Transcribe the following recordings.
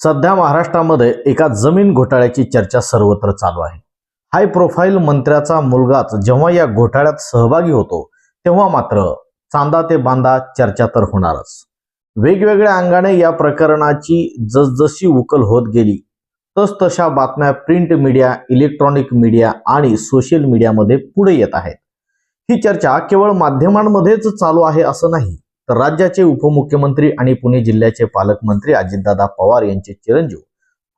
सध्या महाराष्ट्रामध्ये एका जमीन घोटाळ्याची चर्चा सर्वत्र चालू आहे. हाय प्रोफाईल मंत्र्याचा मुलगाच जेव्हा या घोटाळ्यात सहभागी होतो तेव्हा मात्र चांदा ते बांदा चर्चा तर होणारच. वेगवेगळ्या अंगाने या प्रकरणाची जसजशी उकल होत गेली तसतशा बातम्या प्रिंट मीडिया इलेक्ट्रॉनिक मीडिया आणि सोशल मीडियामध्ये पुढे येत आहेत. ही चर्चा केवळ माध्यमांमध्येच चालू आहे असं नाही तर राज्याचे उपमुख्यमंत्री आणि पुणे जिल्ह्याचे पालकमंत्री अजितदादा पवार यांचे चिरंजीव.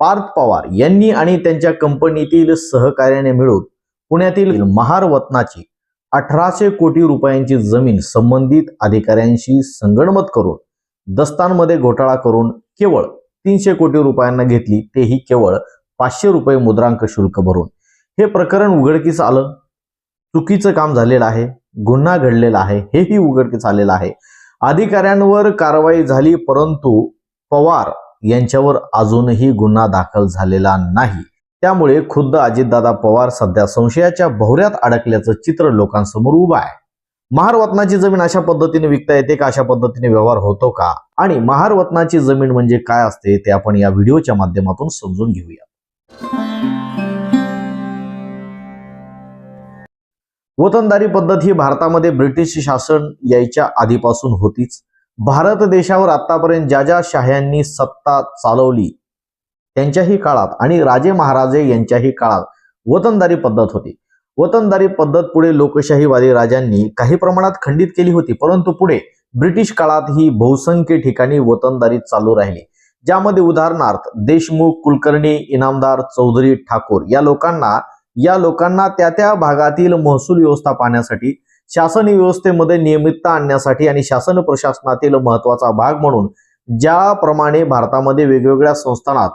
पार्थ पवार यांनी आणि त्यांच्या कंपनीतील सहकार्याने मिळून पुण्यातील महार वतनाची अठराशे कोटी रुपयांची जमीन संबंधित अधिकाऱ्यांशी संगणमत करून दस्तांमध्ये घोटाळा करून केवळ तीनशे कोटी रुपयांना घेतली तेही केवळ पाचशे रुपये मुद्रांक शुल्क भरून. हे प्रकरण उघडकीस आलं. चुकीचं काम झालेलं आहे. गुन्हा घडलेला आहे. हेही उघडकीस आलेलं आहे. अधिकाऱ्यांवर कारवाई झाली परंतु पवार यांच्यावर अजूनही गुन्हा दाखल झालेला नाही. त्यामुळे खुद्द अजितदादा पवार सध्या संशयाच्या भोवऱ्यात अडकल्याचं चित्र लोकांसमोर उभं आहे. महारवतनाची जमीन अशा पद्धतीने विकता येते का? अशा पद्धतीने व्यवहार होतो का? आणि महारवतनाची जमीन म्हणजे काय असते? ते आपण या व्हिडिओच्या माध्यमातून समजून घेऊया वतनदारी पद्धत ही भारतामध्ये ब्रिटिश शासन यायच्या आधीपासून होतीच. भारत देशावर आतापर्यंत ज्या ज्या शाह्यांनी सत्ता चालवली त्यांच्याही काळात आणि राजे महाराजे यांच्याही काळात वतनदारी पद्धत होती. वतनदारी पद्धत पुढे लोकशाहीवादी राजांनी काही प्रमाणात खंडित केली होती परंतु पुढे ब्रिटिश काळात ही बहुसंख्य ठिकाणी वतनदारी चालू राहिली. ज्यामध्ये उदाहरणार्थ देशमुख कुलकर्णी इनामदार चौधरी ठाकूर या लोकांना या लोकांना त्या त्या भागातील महसूल व्यवस्था पाहण्यासाठी शासन व्यवस्थेमध्ये नियमितता आणण्यासाठी आणि शासन प्रशासनातील महत्त्वाचा भाग म्हणून ज्याप्रमाणे भारतामध्ये वेगवेगळ्या संस्थानात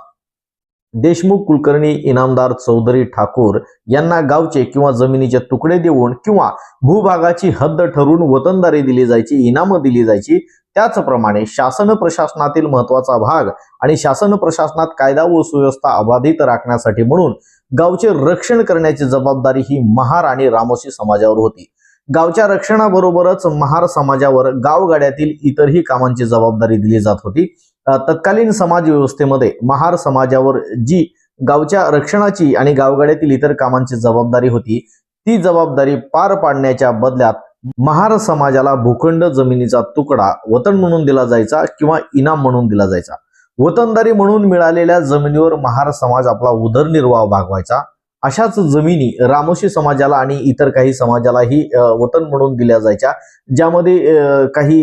देशमुख कुलकर्णी इनामदार चौधरी ठाकूर यांना गावचे किंवा जमिनीचे तुकडे देऊन किंवा भूभागाची हद्द ठरवून वतनदारी दिली जायची इनामं दिली जायची त्याचप्रमाणे शासन प्रशासनातील महत्त्वाचा भाग आणि शासन प्रशासनात कायदा व सुव्यवस्था अबाधित राखण्यासाठी म्हणून गावचे रक्षण करण्याची जबाबदारी ही महार आणि रामोशी समाजावर होती. गावच्या रक्षणाबरोबरच महार समाजावर गावगाड्यातील इतरही कामांची जबाबदारी दिली जात होती. तत्कालीन समाज व्यवस्थेमध्ये महार समाजावर जी गावच्या रक्षणाची आणि गावगाड्यातील इतर कामांची जबाबदारी होती ती जबाबदारी पार पाडण्याच्या बदल्यात महार समाजाला भूखंड जमिनीचा तुकडा वतन म्हणून दिला जायचा किंवा इनाम म्हणून दिला जायचा. वतनदारी म्हणून मिळालेल्या जमिनीवर महार समाज आपला उदरनिर्वाह भागवायचा. अशाच जमिनी रामोशी समाजाला आणि इतर काही समाजालाही वतन म्हणून दिल्या जायच्या. ज्यामध्ये काही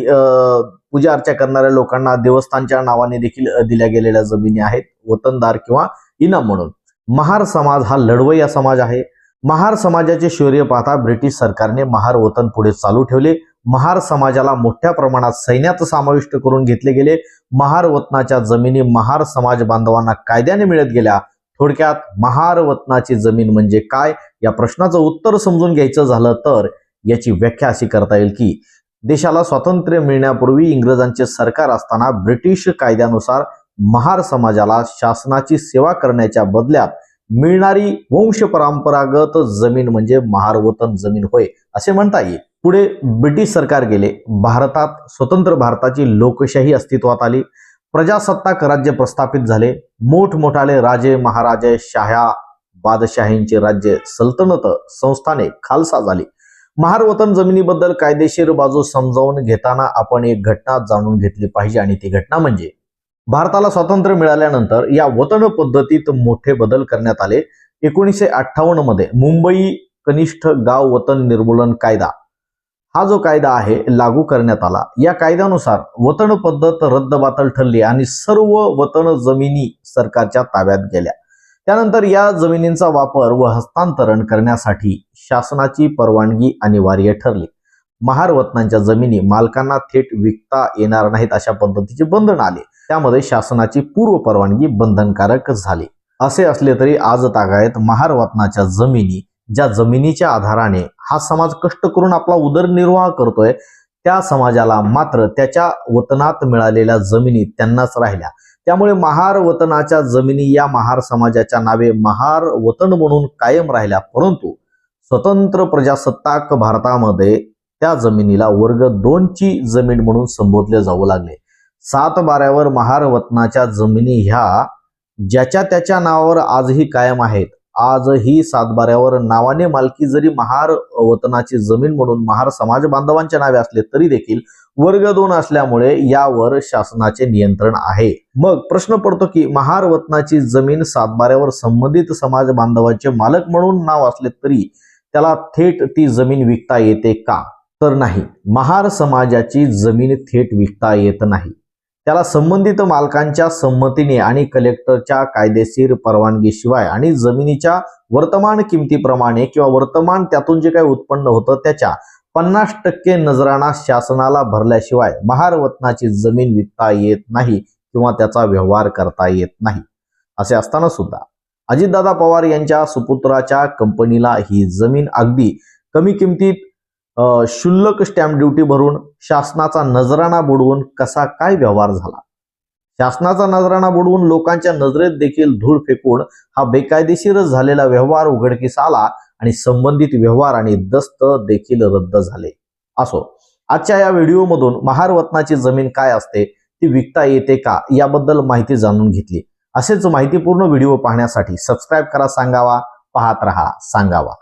पूजा अर्चा करणाऱ्या लोकांना देवस्थानच्या नावाने देखील दिल्या गेलेल्या जमिनी आहेत वतनदार किंवा इनाम म्हणून. महार समाज हा लढवय्या समाज आहे. महार समाजाचे शौर्य पाहता ब्रिटिश सरकारने महार वतन पुढे चालू ठेवले. महार समाजाला मोठ्या प्रमाणात सैन्यात समाविष्ट करून घेतले गेले. महार वतनाच्या जमिनी महार समाज बांधवांना कायद्याने मिळत गेल्या. थोडक्यात महार वतनाची जमीन म्हणजे काय? या प्रश्नाचं उत्तर समजून घ्यायचं झालं तर याची व्याख्या अशी करता येईल की देशाला स्वातंत्र्य मिळण्यापूर्वी इंग्रजांचे सरकार असताना ब्रिटिश कायद्यानुसार महार समाजाला शासनाची सेवा करण्याच्या बदल्यात मिळणारी वंश परंपरागत जमीन म्हणजे महारवतन जमीन होय असे म्हणता येईल. पुढे ब्रिटिश सरकार गेले. भारतात स्वतंत्र भारताची लोकशाही अस्तित्वात आली. प्रजासत्ताक राज्य प्रस्थापित झाले. मोठमोठाले राजे महाराजे शाह्या बादशाहींचे राज्य सल्तनत संस्थाने खालसा झाली. महारवतन जमिनीबद्दल कायदेशीर बाजू समजावून घेताना आपण एक घटना जाणून घेतली पाहिजे आणि ती घटना म्हणजे भारताला स्वातंत्र्य मिळाल्यानंतर या वतन पद्धतीत मोठे बदल करण्यात आले. एकोणीसशे अठ्ठावन्नमध्ये मुंबई कनिष्ठ गाव वतन निर्मूलन कायदा. हा जो कायदा आहे लागू करण्यात आला. या कायद्यानुसार वतन पद्धत रद्दबातल ठरली आणि सर्व वतन जमिनी सरकारच्या ताब्यात गेल्या. त्यानंतर या जमिनींचा वापर व हस्तांतरण करण्यासाठी शासनाची परवानगी अनिवार्य ठरली. महारवतनांच्या जमिनी मालकांना थेट विकता येणार नाहीत अशा पद्धतीचे बंधन आले. त्यामध्ये शासनाची पूर्व परवानगी बंधनकारक झाली. असे असले तरी आज तागायत महारवतनाच्या जमिनी ज्या जमिनीच्या आधाराने हा समाज कष्ट करून आपला उदरनिर्वाह करतोय त्या समाजाला मात्र त्याच्या वतनात मिळालेल्या जमिनी त्यांनाच राहिल्या. त्यामुळे महार वतनाच्या जमिनी या महार समाजाच्या नावे महार वतन म्हणून कायम राहिल्या. परंतु स्वतंत्र प्रजासत्ताक भारतामध्ये त्या जमिनीला वर्ग दोनची जमीन म्हणून संबोधले जाऊ लागले. सात बाऱ्यावर महार वतनाच्या जमिनी ह्या ज्याच्या त्याच्या नावावर आजही कायम आहेत. आजही सातबाऱ्यावर नावाने मालकी जरी महार वतनाची जमीन म्हणून महार समाज बांधवांच्या नावे असले तरी देखील वर्ग दोन असल्यामुळे यावर शासनाचे नियंत्रण आहे. मग प्रश्न पडतो की महार वतनाची जमीन सातबाऱ्यावर संबंधित समाज बांधवांचे मालक म्हणून नाव असले तरी त्याला थेट ती जमीन विकता येते का? तर नाही. महार समाजाची जमीन थेट विकता येत नाही. त्याला संबंधित मालकांच्या संमतीने आणि कलेक्टरच्या कायदेशीर परवानगीशिवाय आणि जमिनीच्या वर्तमान किमतीप्रमाणे किंवा वर्तमान त्यातून जे काही उत्पन्न होतं त्याच्या पन्नास टक्के नजराणा शासनाला भरल्याशिवाय महार वतनाची जमीन विकता येत नाही किंवा त्याचा व्यवहार करता येत नाही. असे असताना सुद्धा अजितदादा पवार यांच्या सुपुत्राच्या कंपनीला ही जमीन अगदी कमी किमतीत शुल्लक क्षुल्लक स्टॅम्प ड्युटी भरून शासनाचा नजराणा बुडवून कसा काय व्यवहार झाला? शासनाचा नजराणा बुडवून लोकांच्या नजरेत देखील धूळ फेकून हा बेकायदेशीरच झालेला व्यवहार उघडकीस आला आणि संबंधित व्यवहार आणि दस्त देखील रद्द झाले. असो आजच्या या व्हिडिओमधून महारवत्नाची जमीन काय असते ती विकता येते का याबद्दल माहिती जाणून घेतली. असेच माहितीपूर्ण व्हिडिओ पाहण्यासाठी सबस्क्राईब करा सांगावा पाहत रहा सांगावा.